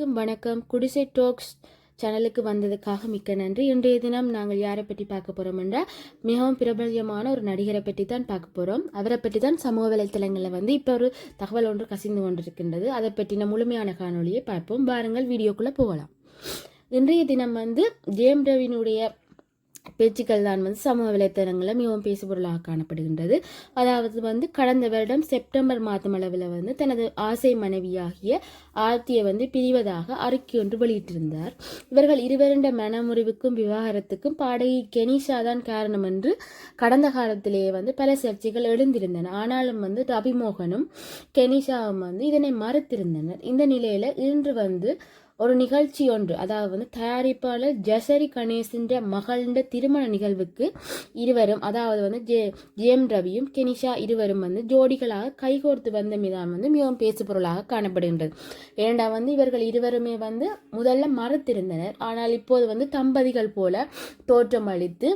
அனைவருக்கும் வணக்கம். குடிசை டோக்ஸ் சேனலுக்கு வந்ததுக்காக மிக்க நன்றி. இன்றைய தினம் நாங்கள் யாரை பற்றி பார்க்க போகிறோம் என்றால் மிகவும் பிரபல்யமான ஒரு நடிகரை பற்றி தான் பார்க்க போகிறோம் அவரை பற்றி தான் சமூக வலைத்தளங்களில் வந்து இப்போ ஒரு தகவல் ஒன்று கசிந்து கொண்டிருக்கின்றது. அதை பற்றின முழுமையான காணொலியை பார்ப்போம். பாருங்கள் வீடியோக்குள்ளே போகலாம். இன்றைய தினம் வந்து ஜேம் ரவினுடைய பேச்சுக்கள் தான் வந்து சமூக வலைத்தளங்களில் மிகவும் பேசுபொருளாக காணப்படுகின்றது. அதாவது வந்து கடந்த வருடம் செப்டம்பர் மாதம் அளவில் வந்து தனது ஆசை மனைவியாகிய ஆர்த்தியை வந்து பிரிவதாக அறிக்கை ஒன்று வெளியிட்டிருந்தார். இவர்கள் இருவருண்ட மனமுறிவுக்கும் விவாகரத்துக்கும் பாடகி கெனிஷா தான் காரணம் என்று கடந்த காலத்திலேயே வந்து பல சர்ச்சைகள் எழுந்திருந்தன. ஆனாலும் வந்து ரவிமோகனும் கெனிஷாவும் வந்து இதனை மறுத்திருந்தனர். இந்த நிலையில் இன்று வந்து ஒரு நிகழ்ச்சி ஒன்று. அதாவது வந்து தயாரிப்பாளர் ஜசரி கணேசின்ற மகளின் திருமண நிகழ்வுக்கு இருவரும் அதாவது வந்து ஜே ஜேம் ரவியும் கெனிஷா இருவரும் வந்து ஜோடிகளாக கைகோர்த்து வந்த மீதான் வந்து மிகவும் பேசுபொருளாக காணப்படுகின்றது. ஏண்டா வந்து இவர்கள் இருவருமே வந்து முதல்ல மறுத்திருந்தனர். ஆனால் இப்போது வந்து தம்பதிகள் போல தோற்றம் அளித்து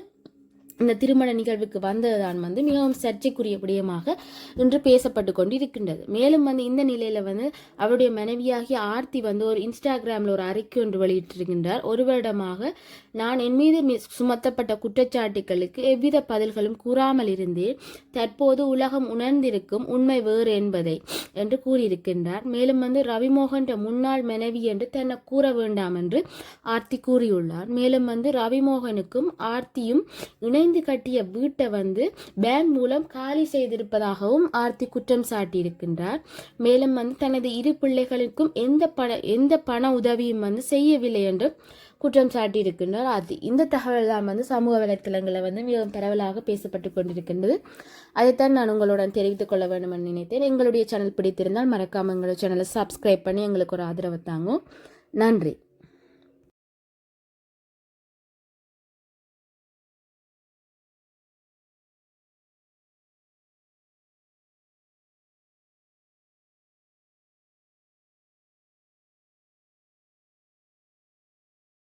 இந்த திருமண நிகழ்வுக்கு வந்ததுதான் வந்து மிகவும் சர்ச்சைக்குரிய விடயமாக இன்று பேசப்பட்டு கொண்டு இருக்கின்றது மேலும் வந்து இந்த நிலையில வந்து அவருடைய மனைவியாகிய ஆர்த்தி வந்து ஒரு இன்ஸ்டாகிராமில் ஒரு அறிக்கை ஒன்று வெளியிட்டிருக்கின்றார். ஒரு வருடமாக நான் என் மீது சுமத்தப்பட்ட குற்றச்சாட்டுகளுக்கு எவ்வித பதில்களும் கூறாமல் இருந்தேன். தற்போது உலகம் உணர்ந்திருக்கும் உண்மை வேறு என்பதை என்று கூறியிருக்கின்றார். மேலும் வந்து ரவிமோகன் முன்னாள் மனைவி என்று தன்னை கூற வேண்டாம் என்று ஆர்த்தி கூறியுள்ளார். மேலும் வந்து ரவிமோகனுக்கும் ஆர்த்தியும் இணை இணைந்து கட்டிய வீட்டை வந்து பேங்க் மூலம் காலி செய்திருப்பதாகவும் ஆர்த்தி குற்றம் சாட்டியிருக்கின்றார். மேலும் வந்து தனது இரு பிள்ளைகளுக்கும் எந்த பண எந்த பண உதவியும் வந்து செய்யவில்லை என்றும் குற்றம் சாட்டியிருக்கின்றார். ஆர்த்தி இந்த தகவல் தான் வந்து சமூக வலைத்தளங்களில் வந்து மிகவும் பரவலாக பேசப்பட்டு கொண்டிருக்கின்றது. அதைத்தான் நான் உங்களுடன் தெரிவித்துக் கொள்ள வேண்டும் என்று நினைத்தேன். எங்களுடைய சேனல் பிடித்திருந்தால் மறக்காமல் எங்களுடைய சேனலை சப்ஸ்கிரைப் பண்ணி எங்களுக்கு ஒரு ஆதரவு தாங்கும். நன்றி.